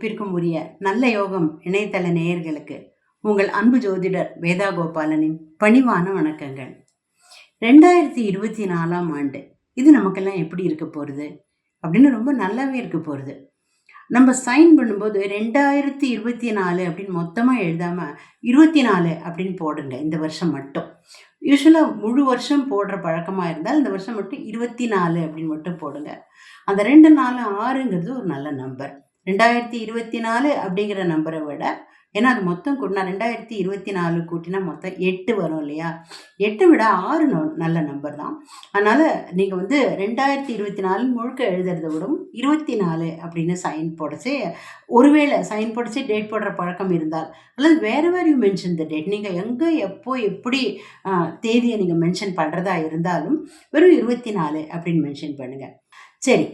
மதிப்புக்கும் உரிய நல்ல யோகம் இணையதள நேயர்களுக்கு உங்கள் அன்பு ஜோதிடர் வேதா கோபாலனின் பணிவான வணக்கங்கள். ரெண்டாயிரத்தி இருபத்தி நாலாம் ஆண்டு இது நமக்கெல்லாம் எப்படி இருக்க போகிறது அப்படின்னு ரொம்ப நல்லாவே இருக்க போகிறது நம்ம சைன் பண்ணும்போது ரெண்டாயிரத்தி இருபத்தி நாலு அப்படின்னு மொத்தமாக எழுதாமல் இருபத்தி நாலு அப்படின்னு போடுங்க இந்த வருஷம் மட்டும். யூஸ்வலாக முழு வருஷம் போடுற பழக்கமாக இருந்தால் இந்த வருஷம் மட்டும் இருபத்தி நாலு அப்படின்னு மட்டும் போடுங்க. அந்த ரெண்டு நாலு ஆறுங்கிறது ஒரு நல்ல நம்பர் ரெண்டாயிரத்தி இருபத்தி நாலு அப்படிங்கிற நம்பரை விட ஏன்னா அது மொத்தம் கூட்டினா ரெண்டாயிரத்தி இருபத்தி நாலு கூட்டினா மொத்தம் எட்டு வரும் இல்லையா? எட்டு விட ஆறு நல்ல நம்பர் தான். அதனால் நீங்கள் வந்து ரெண்டாயிரத்தி இருபத்தி நாலு முழுக்க எழுதுறத விடும் இருபத்தி நாலு அப்படின்னு சைன் போடச்சு ஒருவேளை சைன் போடச்சு டேட் போடுற பழக்கம் இருந்தால். அல்லது வேறு வேறு யூ மென்ஷன் த டேட் நீங்கள் எங்கே எப்போ எப்படி தேதியை நீங்கள் மென்ஷன் பண்ணுறதா இருந்தாலும் வெறும் இருபத்தி நாலு அப்படின்னு மென்ஷன் பண்ணுங்கள் சரி.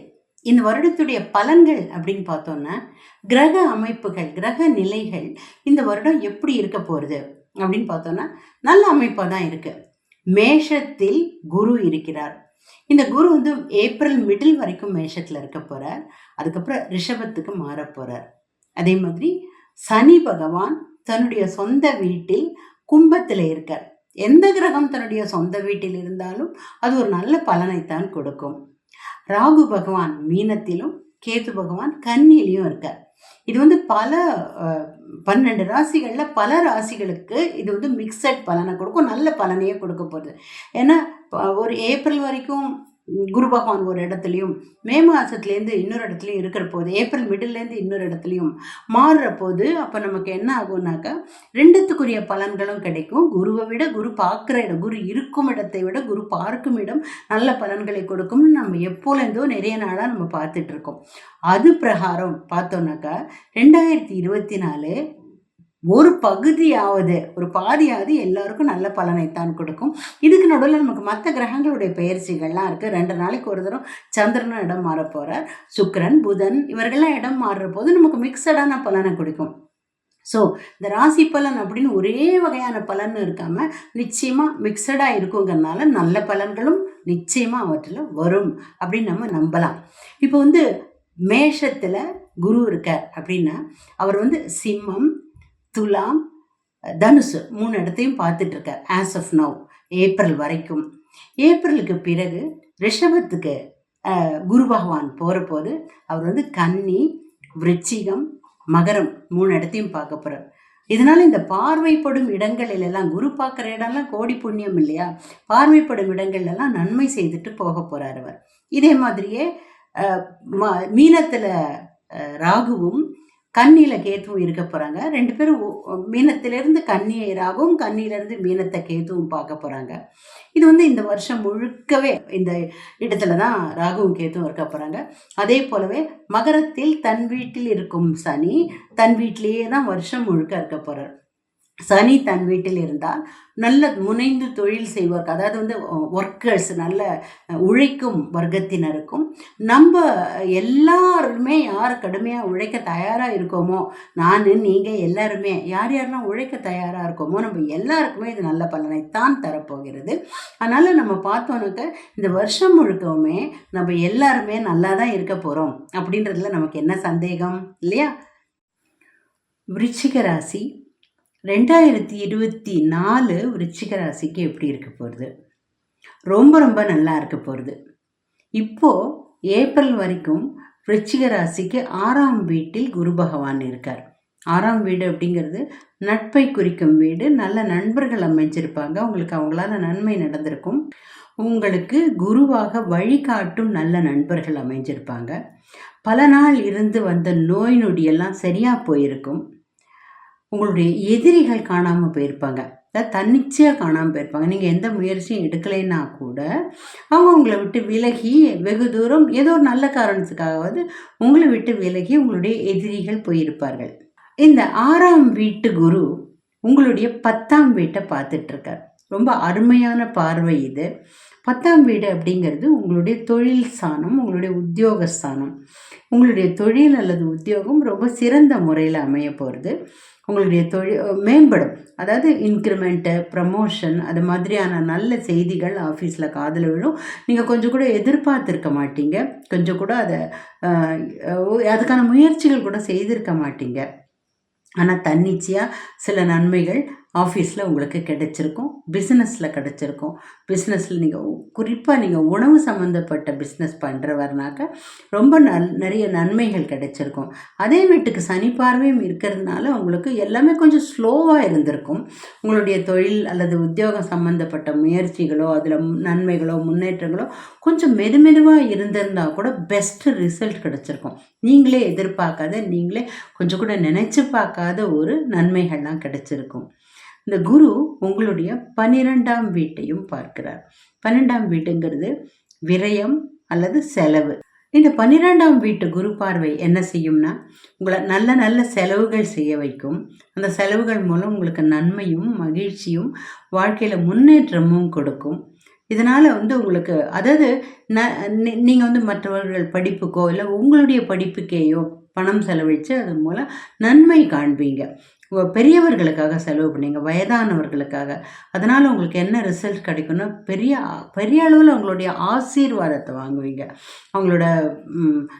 இந்த வருடத்துடைய பலன்கள் அப்படின்னு பார்த்தோன்னா கிரக அமைப்புகள் கிரக நிலைகள் இந்த வருடம் எப்படி இருக்க போகிறது அப்படின்னு பார்த்தோன்னா நல்ல அமைப்பாக தான் இருக்குது மேஷத்தில் குரு இருக்கிறார். இந்த குரு வந்து ஏப்ரல் மிடில் வரைக்கும் மேஷத்தில் இருக்க போகிறார் அதுக்கப்புறம் ரிஷபத்துக்கு மாற போகிறார் அதே மாதிரி சனி பகவான் தன்னுடைய சொந்த வீட்டில் கும்பத்தில் இருக்கார். எந்த கிரகம் தன்னுடைய சொந்த வீட்டில் இருந்தாலும் அது ஒரு நல்ல பலனைத்தான் கொடுக்கும். ராகு பகவான் மீனத்திலும் கேது பகவான் கன்னியிலையும் இருக்கார். இது வந்து பல பன்னெண்டு ராசிகளில் பல ராசிகளுக்கு இது வந்து மிக்சட் பலனை கொடுக்கும் நல்ல பலனையே கொடுக்க போகுது. ஏன்னா ஒரு ஏப்ரல் வரைக்கும் குரு பகவான் ஒரு இடத்துலையும் மே மாதத்துலேருந்து இன்னொரு இடத்துலையும் இருக்கிற போது ஏப்ரல் மிடில்லேருந்து இன்னொரு இடத்துலையும் மாறுற போது அப்போ நமக்கு என்ன ஆகும்னாக்கா ரெண்டுத்துக்குரிய பலன்களும் கிடைக்கும். குருவை விட குரு பார்க்குற இடம் குரு இருக்கும் இடத்தை விட குரு பார்க்கும் இடம் நல்ல பலன்களை கொடுக்கும்னு நம்ம எப்போலேருந்தோ நிறைய நாளாக நம்ம பார்த்துட்ருக்கோம். அது பிரகாரம் பார்த்தோன்னாக்கா ரெண்டாயிரத்தி இருபத்தி நாலு ஒரு பகுதியாவது ஒரு பாதியாவது எல்லாருக்கும் நல்ல பலனைத்தான் கொடுக்கும். இதுக்கு நடுவில் நமக்கு மற்ற கிரகங்களுடைய பெயர்ச்சிகள்லாம் இருக்குது ரெண்டு நாளைக்கு ஒரு தரம் சந்திரனும் இடம் மாற போகிறார் சுக்கரன் புதன் இவர்கள்லாம் இடம் மாறுற போது நமக்கு மிக்சடான பலனை கொடுக்கும். ஸோ இந்த ராசி பலன் அப்படின்னு ஒரே வகையான பலன் இருக்காமல் நிச்சயமாக மிக்சடாக இருக்குங்கிறனால நல்ல பலன்களும் நிச்சயமாக அவற்றில் வரும் அப்படின்னு நம்ம நம்பலாம். இப்போ வந்து மேஷத்தில் குரு இருக்கார் அப்படின்னா அவர் வந்து சிம்மம் துலாம் தனுசு மூணு இடத்தையும் பார்த்துட்டு இருக்கார் ஆஸ் ஆஃப் நவ் ஏப்ரல் வரைக்கும். ஏப்ரலுக்கு பிறகு ரிஷபத்துக்கு குரு பகவான் போகிற போது அவர் வந்து கன்னி விருச்சிகம் மகரம் மூணு இடத்தையும் பார்க்க போகிறார் இதனால் இந்த பார்வைப்படும் இடங்களில் எல்லாம் குரு பார்க்குற இடம்லாம் கோடி புண்ணியம் இல்லையா? பார்வைப்படும் இடங்கள்லாம் நன்மை செய்துட்டு போக போகிறார் அவர். இதே மாதிரியே மீனத்தில் ம- ராகுவும் கண்ணியில கேத்துவும் இருக்க போறாங்க. ரெண்டு பேரும் மீனத்திலிருந்து கன்னியை ராகுவும் கன்னியிலிருந்து மீனத்தை கேத்துவும் பார்க்க போறாங்க. இது வந்து இந்த வருஷம் முழுக்கவே இந்த இடத்துல தான் ராகுவும் கேத்துவும் இருக்க போறாங்க. அதே போலவே மகரத்தில் தன் வீட்டில் இருக்கும் சனி தன் வீட்டிலேயே தான் வருஷம் முழுக்க இருக்க போறார். சனி தன் வீட்டில் இருந்தால் நல்ல முனைந்து தொழில் செய்வோர் அதாவது வந்து ஒர்க்கர்ஸ் நல்ல உழைக்கும் வர்க்கத்தினருக்கும் நம்ம எல்லாருமே யார் கடுமையாக உழைக்க தயாராக இருக்கோமோ நான் நீங்கள் எல்லாருமே யார் யாரெல்லாம் உழைக்க தயாராக இருக்கோமோ நம்ம எல்லாருக்குமே இது நல்ல பலனைத்தான் தரப்போகிறது. அதனால் நம்ம பார்த்தோன்னாக்க இந்த வருஷம் முழுக்கவுமே நம்ம எல்லாருமே நல்லா தான் இருக்க போகிறோம் அப்படின்றதுல நமக்கு என்ன சந்தேகம் இல்லையா? விருச்சிக ராசி ரெண்டாயிரத்தி இருபத்தி நாலு விருச்சிக ராசிக்கு எப்படி இருக்க போகிறது ரொம்ப ரொம்ப நல்லா இருக்க போகிறது இப்போது ஏப்ரல் வரைக்கும் விருச்சிக ராசிக்கு ஆறாம் வீட்டில் குரு பகவான் இருக்கார். ஆறாம் வீடு அப்படிங்கிறது நட்பை குறிக்கும் வீடு. நல்ல நண்பர்கள் அமைஞ்சிருப்பாங்க. உங்களுக்கு அவங்களால நன்மை நடந்திருக்கும். உங்களுக்கு குருவாக வழிகாட்டும் நல்ல நண்பர்கள் அமைஞ்சிருப்பாங்க. பல நாள் இருந்து வந்த நோய் நொடியெல்லாம் சரியாக போயிருக்கும். உங்களுடைய எதிரிகள் காணாமல் போயிருப்பாங்க. தன்னிச்சையாக காணாமல் போயிருப்பாங்க. நீங்கள் எந்த முயற்சியும் எடுக்கலைன்னா கூட அவங்க உங்களை விட்டு விலகி வெகு தூரம் ஏதோ ஒரு நல்ல காரணத்துக்காகவாவது உங்களை விட்டு விலகி உங்களுடைய எதிரிகள் போயிருப்பார்கள். இந்த ஆறாம் வீட்டு குரு உங்களுடைய பத்தாம் வீட்டை பார்த்துட்ருக்கார். ரொம்ப அருமையான பார்வை இது. பத்தாம் வீடு அப்படிங்கிறது உங்களுடைய தொழில் ஸ்தானம் உங்களுடைய உத்தியோகஸ்தானம் உங்களுடைய தொழில் அல்லது உத்தியோகம் ரொம்ப சிறந்த முறையில் அமைய போகிறது உங்களுடைய தொழில் மேம்படும். அதாவது இன்க்ரிமெண்ட்டு ப்ரமோஷன் அது மாதிரியான நல்ல செய்திகள் ஆஃபீஸில் காதில் விழும். நீங்கள் கொஞ்சம் கூட எதிர்பார்த்துருக்க மாட்டீங்க. கொஞ்சம் கூட அதை அதுக்கான முயற்சிகள் கூட செய்திருக்க மாட்டீங்க. ஆனால் தன்னிச்சையாக சில நன்மைகள் ஆஃபீஸில் உங்களுக்கு கிடைச்சிருக்கும் பிஸ்னஸில் கிடைச்சிருக்கும். பிஸ்னஸில் நீங்கள் குறிப்பாக நீங்கள் உணவு சம்மந்தப்பட்ட பிஸ்னஸ் பண்ணுறவர்னாக்க ரொம்ப நல் நிறைய நன்மைகள் கிடைச்சிருக்கும். அதே வீட்டுக்கு சனி பார்வையும் இருக்கிறதுனால உங்களுக்கு எல்லாமே கொஞ்சம் ஸ்லோவாக இருந்திருக்கும். உங்களுடைய தொழில் அல்லது உத்தியோகம் சம்மந்தப்பட்ட முயற்சிகளோ அதில் நன்மைகளோ முன்னேற்றங்களோ கொஞ்சம் மெது மெதுவாக இருந்திருந்தால் கூட பெஸ்ட்டு ரிசல்ட் கிடச்சிருக்கும். நீங்களே எதிர்பார்க்காத நீங்களே கொஞ்சம் கூட நினச்சி பார்க்காத ஒரு நன்மைகள்லாம் கிடைச்சிருக்கும். இந்த குரு உங்களுடைய பன்னிரெண்டாம் வீட்டையும் பார்க்கிறார். பன்னெண்டாம் வீட்டுங்கிறது விரயம் அல்லது செலவு. இந்த பன்னிரெண்டாம் வீட்டு குரு பார்வை என்ன செய்யும்னா உங்களை நல்ல நல்ல செலவுகள் செய்ய வைக்கும். அந்த செலவுகள் மூலம் உங்களுக்கு நன்மையும் மகிழ்ச்சியும் வாழ்க்கையில் முன்னேற்றமும் கொடுக்கும். இதனால் வந்து உங்களுக்கு அதாவது ந நீங்கள் வந்து மற்றவர்கள் படிப்புக்கோ இல்லை உங்களுடைய படிப்புக்கேயோ பணம் செலவழித்து அதன் மூலம் நன்மை காண்பீங்க. பெரியவர்களுக்காக செலவு பண்ணீங்க வயதானவர்களுக்காக. அதனால் உங்களுக்கு என்ன ரிசல்ட் கிடைக்கும்னா பெரிய பெரிய அளவில் அவங்களுடைய ஆசீர்வாதத்தை வாங்குவீங்க. அவங்களோட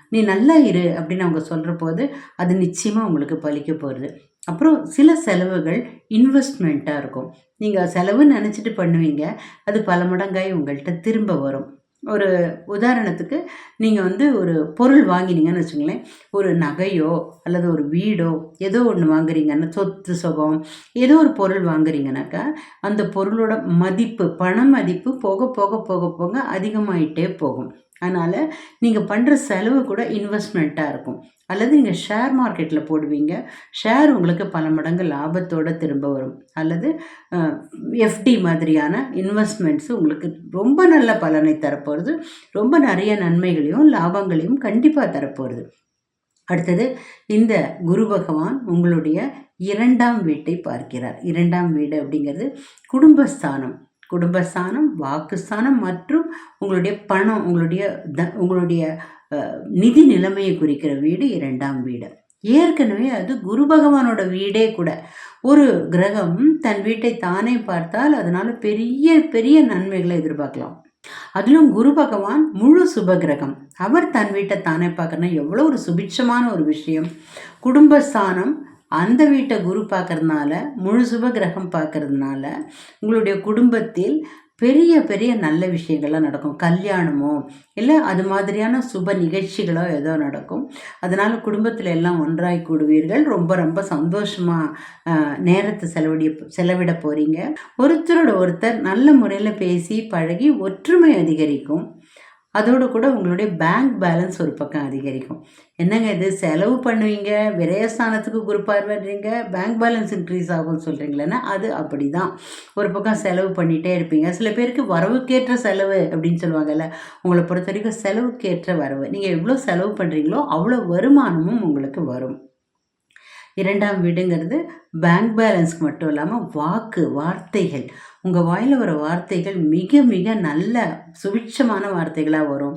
நீ நல்லா இரு அப்படின்னு அவங்க சொல்கிற போது அது நிச்சயமாக உங்களுக்கு பலிக்க போகிறது அப்புறம் சில செலவுகள் இன்வெஸ்ட்மெண்ட்டாக இருக்கும். நீங்கள் செலவு நினச்சிட்டு பண்ணுவீங்க. அது பல மடங்காய் உங்கள்கிட்ட திரும்ப வரும். ஒரு உதாரணத்துக்கு நீங்கள் வந்து ஒரு பொருள் வாங்கினீங்கன்னு வச்சுங்களேன். ஒரு நகையோ அல்லது ஒரு வீடோ ஏதோ ஒன்று வாங்குறீங்கன்னா சொத்து சுகம் ஏதோ ஒரு பொருள் வாங்குறீங்கனாக்கா அந்த பொருளோட மதிப்பு பண மதிப்பு போக போக போக போக அதிகமாயிட்டே போகும். அதனால் நீங்கள் பண்ணுற செலவு கூட இன்வெஸ்ட்மெண்ட்டாக இருக்கும். அல்லது நீங்கள் ஷேர் மார்க்கெட்டில் போடுவீங்க. ஷேர் உங்களுக்கு பல மடங்கு லாபத்தோடு திரும்ப வரும். அல்லது எஃப்டி மாதிரியான இன்வெஸ்ட்மெண்ட்ஸு உங்களுக்கு ரொம்ப நல்ல பலனை தரப்போகிறது ரொம்ப நிறைய நன்மைகளையும் லாபங்களையும் கண்டிப்பாக தரப்போகிறது அடுத்தது இந்த குரு பகவான் உங்களுடைய இரண்டாம் வீட்டை பார்க்கிறார். இரண்டாம் வீடு அப்படிங்கிறது குடும்பஸ்தானம். குடும்பஸ்தானம் வாக்குஸ்தானம் மற்றும் உங்களுடைய பணம் உங்களுடைய த உங்களுடைய நிதி நிலைமையை குறிக்கிற வீடு இரண்டாம் வீடு. ஏற்கனவே அது குரு பகவானோட வீடே கூட. ஒரு கிரகம் தன் வீட்டை தானே பார்த்தால் அதனால் பெரிய பெரிய நன்மைகளை எதிர்பார்க்கலாம். அதிலும் குரு பகவான் முழு சுப கிரகம். அவர் தன் வீட்டை தானே பார்க்கணும் எவ்வளோ ஒரு சுபிட்சமான ஒரு விஷயம். குடும்பஸ்தானம் அந்த வீட்டை குரு பார்க்கறதுனால முழு சுப கிரகம் பார்க்கறதுனால உங்களுடைய குடும்பத்தில் பெரிய பெரிய நல்ல விஷயங்கள்லாம் நடக்கும். கல்யாணமோ இல்லை அது மாதிரியான சுப நிகழ்ச்சிகளோ ஏதோ நடக்கும். அதனால் குடும்பத்தில் எல்லாம் ஒன்றாய் கூடுவீர்கள். ரொம்ப ரொம்ப சந்தோஷமாக நேரத்தை செலவிட செலவிட போகிறீங்க ஒருத்தரோட ஒருத்தர் நல்ல முறையில் பேசி பழகி ஒற்றுமை அதிகரிக்கும். அதோடு கூட உங்களுடைய பேங்க் பேலன்ஸ் ஒரு பக்கம் அதிகரிக்கும். என்னங்க இது? செலவு பண்ணுவீங்க விரயஸ்தானத்துக்கு பார்வைன்றீங்க பேங்க் பேலன்ஸ் இன்க்ரீஸ் ஆகும்னு சொல்கிறீங்களேன்னா அது அப்படி தான் ஒரு பக்கம் செலவு பண்ணிகிட்டே இருப்பீங்க. சில பேருக்கு வரவுக்கேற்ற செலவு அப்படின்னு சொல்லுவாங்கல்ல உங்களை பொறுத்த வரைக்கும் செலவுக்கேற்ற வரவு. நீங்கள் எவ்வளோ செலவு பண்ணுறீங்களோ அவ்வளோ வருமானமும் உங்களுக்கு வரும். இரண்டாம் வீடுங்கிறது பேங்க் பேலன்ஸ்க்கு மட்டும் இல்லாமல் வாக்கு வார்த்தைகள். உங்கள் வாயில் வர வார்த்தைகள் மிக மிக நல்ல சுபிட்சமான வார்த்தைகளாக வரும்.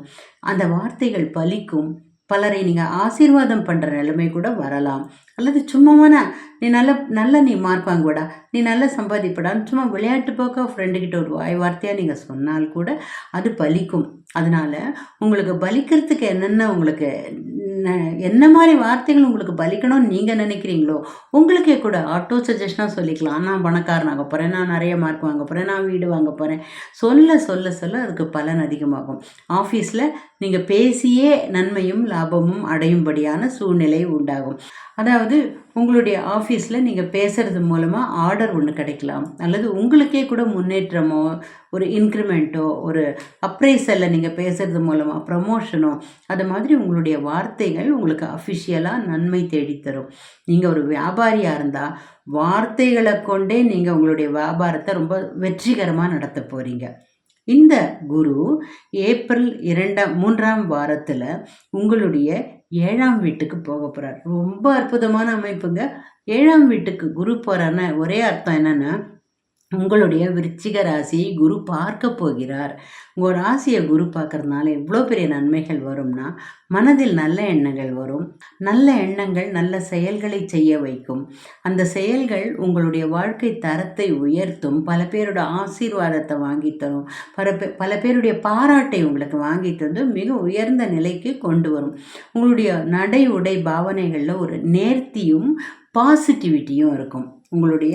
அந்த வார்த்தைகள் பலிக்கும். பலரை நீங்கள் ஆசீர்வாதம் பண்ணுற நிலைமை கூட வரலாம். அல்லது சும்மாவான நீ நல்ல நல்ல நீ மார்க் வாங்குவடா நீ நல்லா சம்பாதிப்படான்னு சும்மா விளையாட்டு போக்கா ஃப்ரெண்டுக்கிட்ட ஒரு வாய் வார்த்தையாக நீங்கள் சொன்னால் கூட அது பலிக்கும். அதனால் உங்களுக்கு பலிக்கிறதுக்கு என்னென்ன உங்களுக்கு என்ன மாதிரி வார்த்தைகள் உங்களுக்கு பலிக்கணும்னு நீங்கள் நினைக்கிறீங்களோ உங்களுக்கே கூட ஆட்டோ சஜஷனாக சொல்லிக்கலாம். நான் பணக்காரன் ஆக போகிறேன் நான் நிறைய மார்க் வாங்க போகிறேன் நான் வீடு வாங்க போகிறேன் சொல்ல சொல்ல சொல்ல அதுக்கு பலன் அதிகமாகும். ஆஃபீஸில் நீங்கள் பேசியே நன்மையும் லாபமும் அடையும்படியான சூழ்நிலை உண்டாகும். அதாவது உங்களுடைய ஆஃபீஸில் நீங்கள் பேசுகிறது மூலமாக ஆர்டர் ஒன்று கிடைக்கலாம். அல்லது உங்களுக்கே கூட முன்னேற்றமோ ஒரு இன்க்ரிமெண்ட்டோ ஒரு அப்ரைசலில் நீங்கள் பேசுகிறது மூலமாக ப்ரமோஷனோ அது மாதிரி உங்களுடைய வார்த்தைகள் உங்களுக்கு அஃபிஷியலாக நன்மை தேடித்தரும். நீங்கள் ஒரு வியாபாரியாக இருந்தால் வார்த்தைகளை கொண்டே நீங்கள் உங்களுடைய வியாபாரத்தை ரொம்ப வெற்றிகரமாக நடத்த போகிறீங்க இந்த குரு ஏப்ரல் இரண்டாம் மூன்றாம் வாரத்தில் உங்களுடைய ஏழாம் வீட்டுக்கு போக போகிறார் ரொம்ப அற்புதமான அமைப்புங்க. ஏழாம் வீட்டுக்கு குரு போகிறான்னு ஒரே அர்த்தம் என்னென்னா உங்களுடைய விருச்சிக ராசியை குரு பார்க்க போகிறார். உங்கள் ராசியை குரு பார்க்கறதுனால எவ்வளோ பெரிய நன்மைகள் வரும்னா மனதில் நல்ல எண்ணங்கள் வரும். நல்ல எண்ணங்கள் நல்ல செயல்களை செய்ய வைக்கும். அந்த செயல்கள் உங்களுடைய வாழ்க்கை தரத்தை உயர்த்தும். பல பேரோட ஆசீர்வாதத்தை வாங்கி தரும். பல பே பல பேருடைய பாராட்டை உங்களுக்கு வாங்கி தந்து மிக உயர்ந்த நிலைக்கு கொண்டு வரும். உங்களுடைய நடை உடை பாவனைகளில் ஒரு நேர்த்தியும் பாசிட்டிவிட்டியும் இருக்கும். உங்களுடைய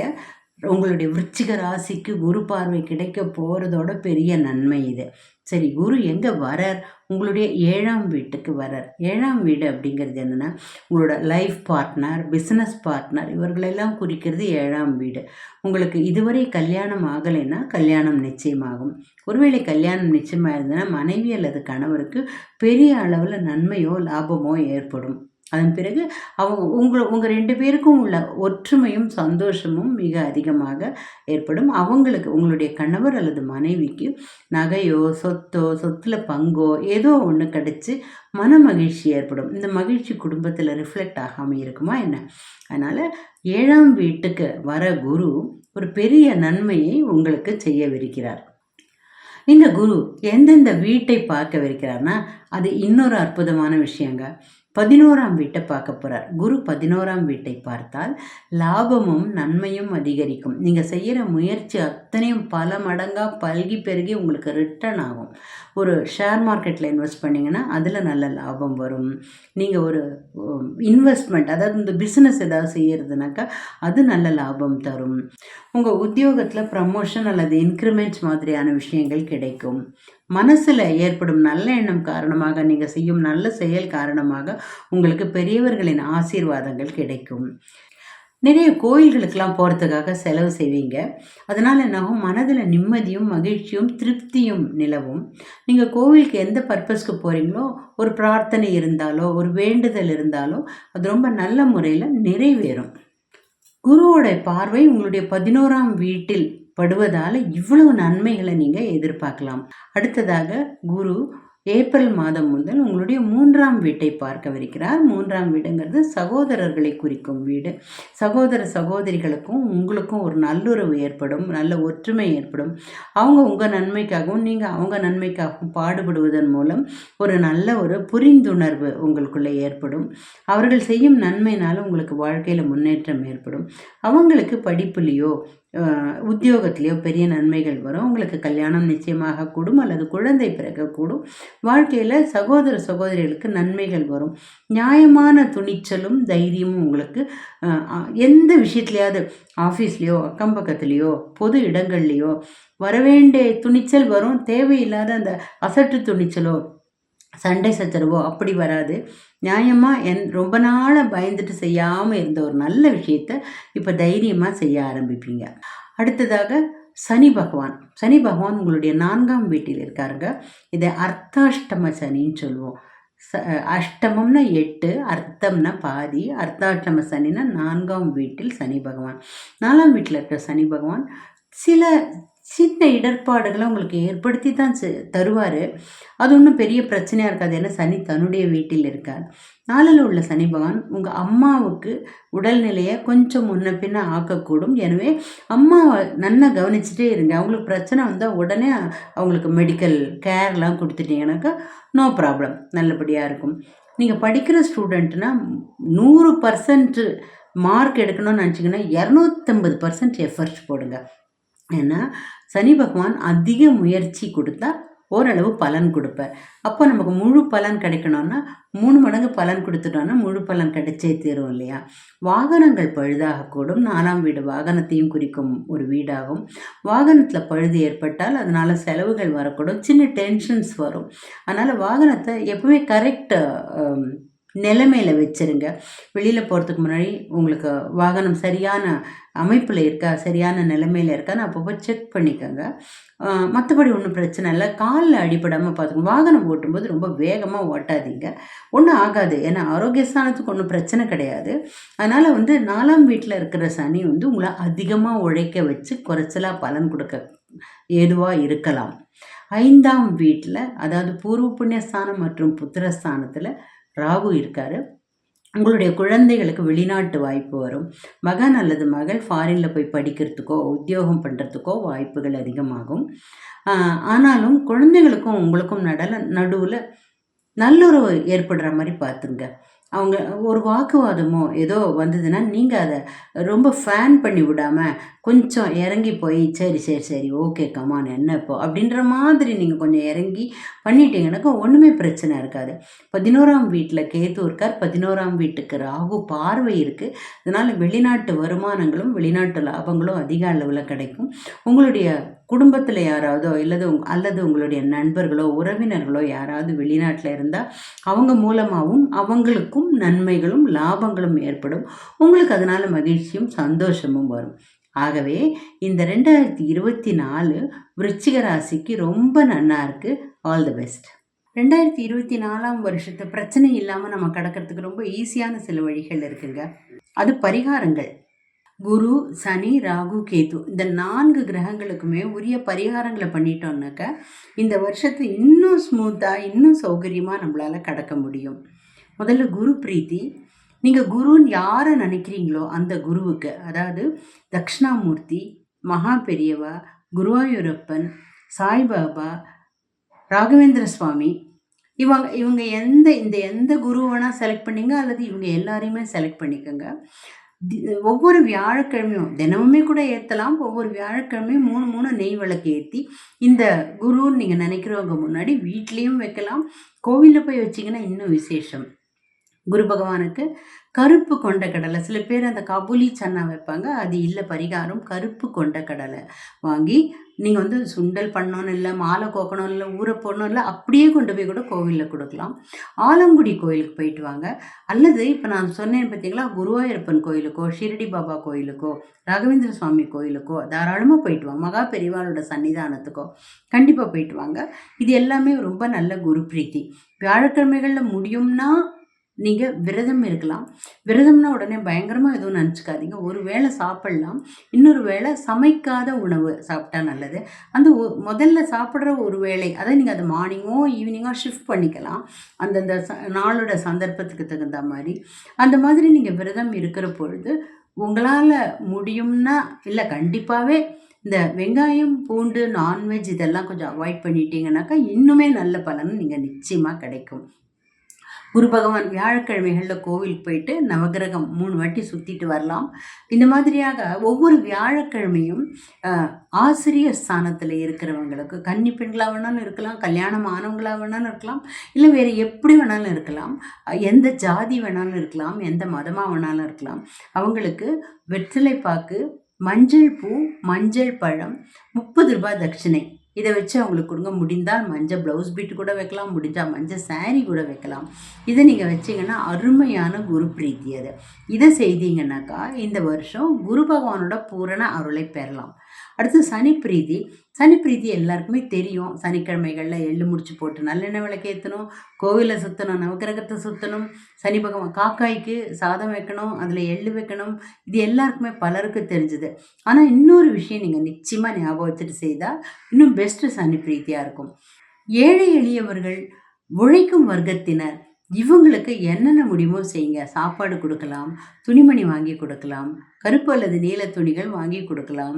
உங்களுடைய விருச்சிக ராசிக்கு குரு பார்வை கிடைக்க போகிறதோட பெரிய நன்மை இது. சரி குரு எங்கே வரார்? உங்களுடைய ஏழாம் வீட்டுக்கு வரார். ஏழாம் வீடு அப்படிங்கிறது என்னென்னா உங்களோட லைஃப் பார்ட்னர் பிஸ்னஸ் பார்ட்னர் இவர்களெல்லாம் குறிக்கிறது ஏழாம் வீடு. உங்களுக்கு இதுவரை கல்யாணம் ஆகலைன்னா கல்யாணம் நிச்சயமாகும். ஒருவேளை கல்யாணம் நிச்சயமாக இருந்ததுன்னா மனைவி அல்லது கணவருக்கு பெரிய அளவில் நன்மையோ லாபமோ ஏற்படும். அதன் பிறகு அவங்க உங்களை உங்கள் ரெண்டு பேருக்கும் உள்ள ஒற்றுமையும் சந்தோஷமும் மிக அதிகமாக ஏற்படும். அவங்களுக்கு உங்களுடைய கணவர் அல்லது மனைவிக்கு நகையோ சொத்தோ சொத்தில் பங்கோ ஏதோ ஒன்று கிடச்சி மன மகிழ்ச்சி ஏற்படும். இந்த மகிழ்ச்சி குடும்பத்தில் ரிஃப்ளெக்ட் ஆகாமல் இருக்குமா என்ன? அதனால் ஏழாம் வீட்டுக்கு வர குரு ஒரு பெரிய நன்மையை உங்களுக்கு செய்யவிருக்கிறார். இந்த குரு எந்தெந்த வீட்டை பார்க்கவிருக்கிறார்னா அது இன்னொரு அற்புதமான விஷயங்க. பதினோராம் வீட்டை பார்க்க போகிறார் குரு பதினோராம் வீட்டை பார்த்தால் லாபமும் நன்மையும் அதிகரிக்கும். நீங்கள் செய்கிற முயற்சி அத்தனையும் பல மடங்காக பல்கி பெருகி உங்களுக்கு ரிட்டர்ன் ஆகும். ஒரு ஷேர் மார்க்கெட்டில் இன்வெஸ்ட் பண்ணிங்கன்னா அதில் நல்ல லாபம் வரும். நீங்கள் ஒரு இன்வெஸ்ட்மெண்ட் அதாவது இந்த பிஸ்னஸ் ஏதாவது செய்கிறதுனாக்கா அது நல்ல லாபம் தரும். உங்கள் உத்தியோகத்தில் ப்ரமோஷன் அல்லது இன்க்ரிமெண்ட்ஸ் மாதிரியான விஷயங்கள் கிடைக்கும். மனசில் ஏற்படும் நல்ல எண்ணம் காரணமாக நீங்கள் செய்யும் நல்ல செயல் காரணமாக உங்களுக்கு பெரியவர்களின் ஆசீர்வாதங்கள் கிடைக்கும். நிறைய கோயில்களுக்கெல்லாம் போகிறதுக்காக செலவு செய்வீங்க. அதனால் என்னாகும் மனதில் நிம்மதியும் மகிழ்ச்சியும் திருப்தியும் நிலவும். நீங்கள் கோவிலுக்கு எந்த பர்பஸ்க்கு போகிறீங்களோ ஒரு பிரார்த்தனை இருந்தாலோ ஒரு வேண்டுதல் இருந்தாலோ அது ரொம்ப நல்ல முறையில் நிறைவேறும். குருவோட பார்வை உங்களுடைய பதினோராம் வீட்டில் படுவதால் இவ்வளவு நன்மைகளை நீங்கள் எதிர்பார்க்கலாம். அடுத்ததாக குரு ஏப்ரல் மாதம் முதல் உங்களுடைய மூன்றாம் வீட்டை பார்க்கவிருக்கிறார். மூன்றாம் வீடுங்கிறது சகோதரர்களை குறிக்கும் வீடு. சகோதர சகோதரிகளுக்கும் உங்களுக்கும் ஒரு நல்லுறவு ஏற்படும் நல்ல ஒற்றுமை ஏற்படும். அவங்க உங்கள் நன்மைக்காகவும் நீங்கள் அவங்க நன்மைக்காகவும் பாடுபடுவதன் மூலம் ஒரு நல்ல ஒரு புரிந்துணர்வு உங்களுக்குள்ளே ஏற்படும். அவர்கள் செய்யும் நன்மையினால் உங்களுக்கு வாழ்க்கையில் முன்னேற்றம் ஏற்படும். அவங்களுக்கு படிப்புலேயோ உத்தியோகத்திலேயோ பெரிய நன்மைகள் வரும். உங்களுக்கு கல்யாணம் நிச்சயமாக கூடும் அல்லது குழந்தை பிறக்கக்கூடும் வாழ்க்கையில் சகோதர சகோதரிகளுக்கு நன்மைகள் வரும். நியாயமான துணிச்சலும் தைரியமும் உங்களுக்கு எந்த விஷயத்துலையாவது ஆஃபீஸ்லேயோ அக்கம் பக்கத்துலேயோ பொது இடங்கள்லேயோ வரவேண்டிய துணிச்சல் வரும். தேவையில்லாத அந்த அசட்டு துணிச்சலோ சண்டை சச்சரவோ அப்படி வராது. நியாயமாக என் ரொம்ப நாளாக பயந்துட்டு செய்யாமல் இருந்த ஒரு நல்ல விஷயத்த இப்போ தைரியமாக செய்ய ஆரம்பிப்பீங்க. அடுத்ததாக சனி பகவான். சனி பகவான் உங்களுடைய நான்காம் வீட்டில் இருக்காருங்க. இதை அர்த்தாஷ்டம சனின்னு சொல்லுவோம். ச அஷ்டமம்னா எட்டு அர்த்தம்னா பாதி அர்த்தாஷ்டம சனினா நான்காம் வீட்டில் சனி பகவான். நாலாம் வீட்டில் இருக்கிற சனி பகவான் சில சின்ன இடர்பாடுகளை உங்களுக்கு ஏற்படுத்தி தான் தருவார். அது ஒன்றும் பெரிய பிரச்சனையாக இருக்காது. ஏன்னா சனி தன்னுடைய வீட்டில் இருக்கார். நாளில் உள்ள சனி பகவான் உங்கள் அம்மாவுக்கு உடல்நிலையை கொஞ்சம் முன்ன பின்ன ஆக்கக்கூடும். எனவே அம்மாவை நல்லா கவனிச்சுட்டே இருங்க. அவங்களுக்கு பிரச்சனை வந்தால் உடனே அவங்களுக்கு மெடிக்கல் கேர்லாம் கொடுத்துட்டீங்கன்னாக்கா நோ ப்ராப்ளம் நல்லபடியாக இருக்கும். நீங்கள் படிக்கிற ஸ்டூடெண்ட்னா நூறு பர்சன்ட் மார்க் எடுக்கணும்னு நினச்சிங்கன்னா இரநூத்தம்பது பர்சன்ட் எஃபர்ட்ஸ் போடுங்க. ஏன்னா சனி பகவான் அதிக முயற்சி கொடுத்தா ஓரளவு பலன் கொடுப்பார். அப்போ நமக்கு முழு பலன் கிடைக்கணும்னா மூணு மடங்கு பலன் கொடுத்துட்டோன்னா முழு பலன் கிடைச்சே தீரும் இல்லையா? வாகனங்கள் பழுதாகக்கூடும் நாலாம் வீடு வாகனத்தையும் குறிக்கும் ஒரு வீடாகும். வாகனத்தில் பழுது ஏற்பட்டால் அதனால் செலவுகள் வரக்கூடும். சின்ன டென்ஷன்ஸ் வரும். அதனால் வாகனத்தை எப்பவுமே கரெக்ட் நிலைமையில் வச்சுருங்க. வெளியில் போகிறதுக்கு முன்னாடி உங்களுக்கு வாகனம் சரியான அமைப்பில் இருக்கா சரியான நிலைமையில் இருக்கான்னு அப்பப்போ செக் பண்ணிக்கோங்க. மற்றபடி ஒன்றும் பிரச்சனை இல்லை. காலில் அடிப்படாமல் பார்த்துக்கணும் வாகனம் ஓட்டும்போது ரொம்ப வேகமாக ஓட்டாதீங்க. ஒன்றும் ஆகாது. ஏன்னா ஆரோக்கியஸ்தானத்துக்கு ஒன்றும் பிரச்சனை கிடையாது. அதனால் வந்து நாலாம் வீட்டில் இருக்கிற சனி வந்து உங்களை அதிகமாக உழைக்க வச்சு குறைச்சலாக பலன் கொடுக்க ஏதுவாக இருக்கலாம். ஐந்தாம் வீட்டில் அதாவது பூர்வ புண்ணியஸ்தானம் மற்றும் புத்திரஸ்தானத்தில் ராகு இருக்கார். உங்களுடைய குழந்தைகளுக்கு வெளிநாட்டு வாய்ப்பு வரும். மகன் அல்லது மகள் ஃபாரினில் போய் படிக்கிறதுக்கோ உத்தியோகம் பண்ணுறதுக்கோ வாய்ப்புகள் அதிகமாகும். ஆனாலும் குழந்தைகளுக்கும் உங்களுக்கும் நடல நடுவில் நல்லுறவு ஏற்படுற மாதிரி பார்த்துங்க அவங்க ஒரு வாக்குவாதமோ ஏதோ வந்ததுன்னா நீங்கள் அதை ரொம்ப ஃபேன் பண்ணி விடாமல் கொஞ்சம் இறங்கி போய் சரி சரி சரி ஓகே கமான் என்ன இப்போ? அப்படின்ற மாதிரி நீங்கள் கொஞ்சம் இறங்கி பண்ணிட்டீங்கன்னாக்கா ஒன்றுமே பிரச்சனை இருக்காது. பதினோராம் வீட்டில் கேத்து இருக்கார். பதினோராம் வீட்டுக்கு ராகு பார்வை இருக்குது அதனால் வெளிநாட்டு வருமானங்களும் வெளிநாட்டு லாபங்களும் அதிக அளவில் கிடைக்கும். உங்களுடைய குடும்பத்தில் யாராவதோ இல்லது உங் அல்லது உங்களுடைய நண்பர்களோ உறவினர்களோ யாராவது வெளிநாட்டில் இருந்தால் அவங்க மூலமாகவும் அவங்களுக்கும் நன்மைகளும் லாபங்களும் ஏற்படும். உங்களுக்கு அதனால் மகிழ்ச்சியும் சந்தோஷமும் வரும். ஆகவே இந்த ரெண்டாயிரத்தி இருபத்தி நாலு விருச்சிக ராசிக்கு ரொம்ப நன்னா இருக்குது ஆல் தி பெஸ்ட் ரெண்டாயிரத்தி இருபத்தி நாலாம் வருஷத்தை பிரச்சனை இல்லாமல் நம்ம கடக்கிறதுக்கு ரொம்ப ஈஸியான சில வழிகள் இருக்குங்க. அது பரிகாரங்கள். குரு சனி ராகு கேது இந்த நான்கு கிரகங்களுக்குமே உரிய பரிகாரங்களை பண்ணிட்டோம்னாக்க இந்த வருஷத்தை இன்னும் ஸ்மூத்தாக இன்னும் சௌகரியமாக நம்மளால் கடக்க முடியும். முதல்ல குரு பிரீத்தி. நீங்கள் குருன்னு யாரை நினைக்கிறீங்களோ அந்த குருவுக்கு அதாவது தக்ஷணாமூர்த்தி மகா பெரியவா குருவாயூரப்பன் சாய்பாபா ராகவேந்திர சுவாமி இவங்க இவங்க எந்த இந்த எந்த குரு வேணால் செலக்ட் பண்ணிங்க அல்லது இவங்க எல்லாரையுமே செலக்ட் பண்ணிக்கோங்க. ஒவ்வொரு வியாழக்கிழமையும் தினமுமே கூட ஏற்றலாம் ஒவ்வொரு வியாழக்கிழமையும் மூணு மூணு நெய் விளக்கு ஏற்றி இந்த குருன்னு நீங்கள் நினைக்கிறவங்க முன்னாடி வீட்லேயும் வைக்கலாம். கோவிலில் போய் வச்சிங்கன்னா இன்னும் விசேஷம். குரு பகவானுக்கு கருப்பு கொண்ட கடலை. சில பேர் அந்த கபூலி சன்னா வைப்பாங்க. அது இல்லை பரிகாரம். கருப்பு கொண்ட கடலை வாங்கி நீங்கள் வந்து சுண்டல் பண்ணணும் இல்லை மாலை கோக்கணும் இல்லை ஊற போடணும் இல்லை அப்படியே கொண்டு போய் கூட கோவிலில் கொடுக்கலாம். ஆலங்குடி கோயிலுக்கு போயிட்டு வாங்க. அல்லது இப்போ நான் சொன்னேன் பார்த்தீங்களா குருவாயூரப்பன் கோயிலுக்கோ ஷிரடி பாபா கோயிலுக்கோ ராகவேந்திர சுவாமி கோயிலுக்கோ தாராளமாக போயிட்டு வாங்க. மகா பெரிவாளோட சன்னிதானத்துக்கோ கண்டிப்பாக போயிட்டு வாங்க. இது எல்லாமே ரொம்ப நல்ல குரு பிரீத்தி. வியாழக்கிழமைகளில் முடியும்னா நீங்கள் விரதம் இருக்கலாம். விரதம்னா உடனே பயங்கரமாக எதுவும் நினச்சிக்காதீங்க. ஒரு வேளை சாப்பிட்லாம். இன்னொரு வேளை சமைக்காத உணவு சாப்பிட்டா நல்லது. அந்த ஒ- முதல்ல சாப்பிட்ற ஒரு வேளை அதை நீங்கள் அது மார்னிங்கோ ஈவினிங்கோ ஷிஃப்ட் பண்ணிக்கலாம். அந்தந்த ச நாளோட சந்தர்ப்பத்துக்கு தகுந்த மாதிரி. அந்த மாதிரி நீங்கள் விரதம் இருக்கிற பொழுது உங்களால் முடியும்னா இல்லை கண்டிப்பாகவே இந்த வெங்காயம் பூண்டு நான்வெஜ் இதெல்லாம் கொஞ்சம் அவாய்ட் பண்ணிட்டீங்கன்னாக்கா இன்னுமே நல்ல பலன் நீங்கள் நிச்சயமாக கிடைக்கும். குரு பகவான் வியாழக்கிழமைகளில் கோவிலுக்கு போயிட்டு நவகிரகம் மூணு வாட்டி சுற்றிட்டு வரலாம். இந்த மாதிரியாக ஒவ்வொரு வியாழக்கிழமையும் ஆசிரியர் ஸ்தானத்தில் இருக்கிறவங்களுக்கு கன்னி பெண்களாக வேணாலும் இருக்கலாம் கல்யாணம் ஆனவங்களாக வேணாலும் இருக்கலாம் இல்லை வேறு எப்படி வேணாலும் இருக்கலாம் எந்த ஜாதி வேணாலும் இருக்கலாம் எந்த மதமாக வேணாலும் இருக்கலாம் அவங்களுக்கு வெற்றிலை பாக்கு மஞ்சள் பூ மஞ்சள் பழம் முப்பது ரூபாய் தட்சிணை. இதை வச்சு அவங்களுக்கு கொடுங்க. முடிந்தால் மஞ்சள் ப்ளவுஸ் பீட் கூட வைக்கலாம் முடிஞ்சால் மஞ்சள் saree கூட வைக்கலாம். இதை நீங்கள் வச்சீங்கன்னா அருமையான குரு பிரீத்தி அது. இதை செய்தீங்கன்னாக்கா இந்த வருஷம் குரு பகவானோட பூரண அருளை பெறலாம். அடுத்து சனி பிரீதி சனி எல்லாருக்குமே தெரியும். சனிக்கிழமைகளில் எள்ளு முடிச்சு போட்டு நல்லெண்ணெய் விளக்கேற்றணும் கோவிலை சுற்றணும் நவக்கிரகத்தை சுற்றணும் சனி பகவான் காக்காய்க்கு சாதம் வைக்கணும். அதில் எள்ளு வைக்கணும். இது எல்லாருக்குமே பலருக்கு தெரிஞ்சது. ஆனால் இன்னொரு விஷயம் நீங்கள் நிச்சயமாக ஞாபகம் வச்சுட்டு செய்தால் இன்னும் பெஸ்ட்டு சனி பிரீத்தியாக இருக்கும். ஏழை எளியவர்கள் உழைக்கும் வர்க்கத்தினர். இவங்களுக்கு என்னென்ன முடியுமோ செய்யுங்க. சாப்பாடு கொடுக்கலாம். துணிமணி வாங்கி கொடுக்கலாம். கருப்பு அல்லது நீல துணிகள் வாங்கி கொடுக்கலாம்.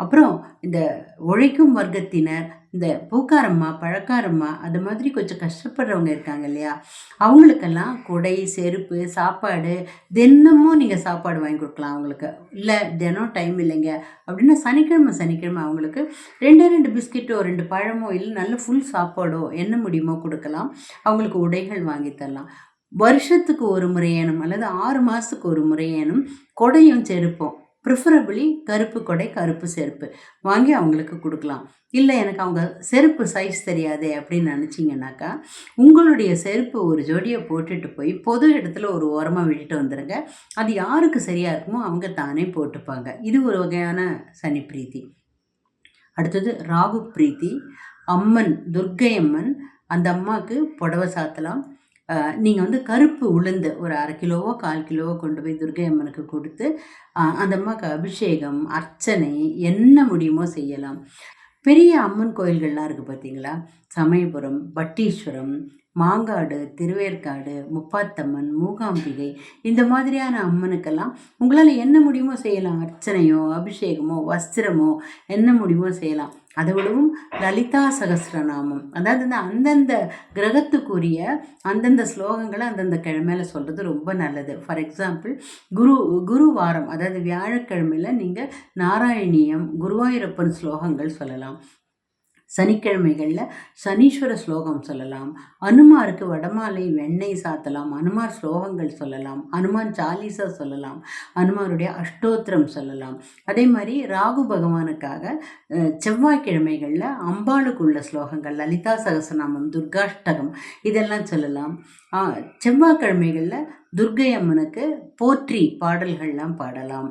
அப்புறம் இந்த உழைக்கும் வர்க்கத்தினர் இந்த பூக்காரம்மா பழக்காரம்மா அது மாதிரி கொஞ்சம் கஷ்டப்படுறவங்க இருக்காங்க இல்லையா? அவங்களுக்கெல்லாம் குடை செருப்பு சாப்பாடு தினமும் நீங்கள் சாப்பாடு வாங்கி கொடுக்கலாம் அவங்களுக்கு. இல்லை தினம் டைம் இல்லைங்க. அப்படின்னா சனிக்கிழமை சனிக்கிழமை அவங்களுக்கு ரெண்டு ரெண்டு பிஸ்கெட்டோ ரெண்டு பழமோ இல்லை நல்ல ஃபுல் சாப்பாடோ என்ன முடியுமோ கொடுக்கலாம். அவங்களுக்கு உடைகள் வாங்கி தரலாம். வருஷத்துக்கு ஒரு முறையேனும் அல்லது ஆறு மாதத்துக்கு ஒரு முறையேனும் கொடையும் செருப்போம் ப்ரிஃபரபிளி கருப்பு கொடை கருப்பு செருப்பு. வாங்கி அவங்களுக்கு கொடுக்கலாம். இல்லை எனக்கு அவங்க செருப்பு சைஸ் தெரியாதே அப்படின்னு நினச்சிங்கனாக்கா உங்களுடைய செருப்பு ஒரு ஜோடியை போட்டுட்டு போய் பொது இடத்துல ஒரு ஓரமாக விட்டுட்டு வந்துடுங்க அது யாருக்கு சரியாக இருக்குமோ அவங்க தானே போட்டுப்பாங்க. இது ஒரு வகையான சனி பிரீத்தி. அடுத்தது ராகு பிரீத்தி. அம்மன் துர்க்கை அம்மன். அந்த அம்மாவுக்கு புடவை சாத்தலாம். நீங்கள் வந்து கருப்பு உளுந்து ஒரு அரை கிலோவோ கால் கிலோவோ கொண்டு போய் துர்கை அம்மனுக்கு கொடுத்து அந்த அம்மாவுக்கு அபிஷேகம் அர்ச்சனை என்ன முடியுமோ செய்யலாம். பெரிய அம்மன் கோயில்கள்லாம் இருக்குது பார்த்தீங்களா சமயபுரம் பட்டீஸ்வரம் மாங்காடு திருவேற்காடு முப்பாத்தம்மன் மூகாம்பிகை இந்த மாதிரியான அம்மனுக்கெல்லாம் உங்களால் என்ன முடியுமோ செய்யலாம். அர்ச்சனையோ அபிஷேகமோ வஸ்திரமோ என்ன முடியுமோ செய்யலாம். அதை விடவும் லலிதா சகசிரநாமம். அதாவது இந்த அந்தந்த கிரகத்துக்குரிய அந்தந்த ஸ்லோகங்களை அந்தந்த கிழமையில சொல்கிறது ரொம்ப நல்லது. ஃபார் எக்ஸாம்பிள் குரு குரு வாரம் அதாவது வியாழக்கிழமையில் நீங்கள் நாராயணியம் குருவாயூரப்பன் ஸ்லோகங்கள் சொல்லலாம். சனிக்கிழமைகளில் சனீஸ்வர ஸ்லோகம் சொல்லலாம். அனுமாருக்கு வடமாலை வெண்ணெய் சாத்தலாம். அனுமார் ஸ்லோகங்கள் சொல்லலாம். அனுமான் சாலீசா சொல்லலாம். அனுமாருடைய அஷ்டோத்திரம் சொல்லலாம். அதே மாதிரி ராகு பகவானுக்காக அஹ், செவ்வாய்க்கிழமைகளில் அம்பாளுக்குள்ள ஸ்லோகங்கள் லலிதா சகசநாமம் துர்காஷ்டகம் இதெல்லாம் சொல்லலாம். செவ்வாய்க்கிழமைகளில் துர்க்கை அம்மனுக்கு போற்றி பாடல்கள்லாம் பாடலாம்.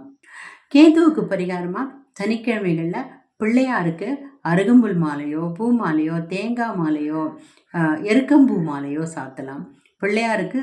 கேதுவுக்கு பரிகாரமாக சனிக்கிழமைகளில் பிள்ளையாருக்கு அருகம்புல் மாலையோ பூ மாலையோ தேங்காய் மாலையோ எருக்கம்பூ மாலையோ சாத்தலாம். பிள்ளையாருக்கு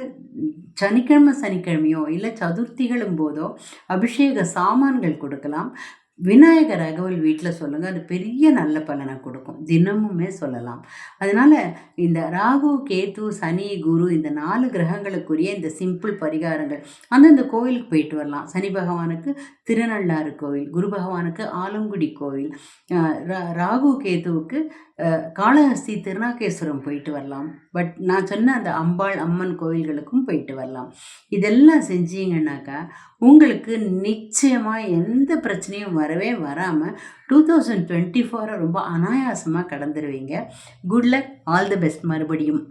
சனிக்கிழமை சனிக்கிழமையோ இல்லை சதுர்த்திகளும் போதோ அபிஷேக சாமான்கள் கொடுக்கலாம். விநாயகர் அகவல் வீட்டில் சொல்லுங்கள் அது பெரிய நல்ல பலனை கொடுக்கும். தினமுமே சொல்லலாம். அதனால் இந்த ராகு கேத்து சனி குரு இந்த நாலு கிரகங்களுக்குரிய இந்த சிம்பிள் பரிகாரங்கள். அந்தந்த கோவிலுக்கு போயிட்டு வரலாம். சனி பகவானுக்கு திருநள்ளாறு கோவில் குரு பகவானுக்கு ஆலங்குடி கோவில் ரா- ராகு கேதுவுக்கு காளஹஸ்தி திருநாகேஸ்வரம் போயிட்டு வரலாம். பட் நான் சொன்ன அந்த அம்பாள் அம்மன் கோவில்களுக்கும் போயிட்டு வரலாம். இதெல்லாம் செஞ்சீங்கன்னாக்கா உங்களுக்கு நிச்சயமாக எந்த பிரச்சனையும் வரவே வராமல் டூ தௌசண்ட் டுவெண்ட்டி ஃபோரை ரொம்ப அனாயாசமாக கடந்துருவீங்க. Good luck all the best மறுபடியும்.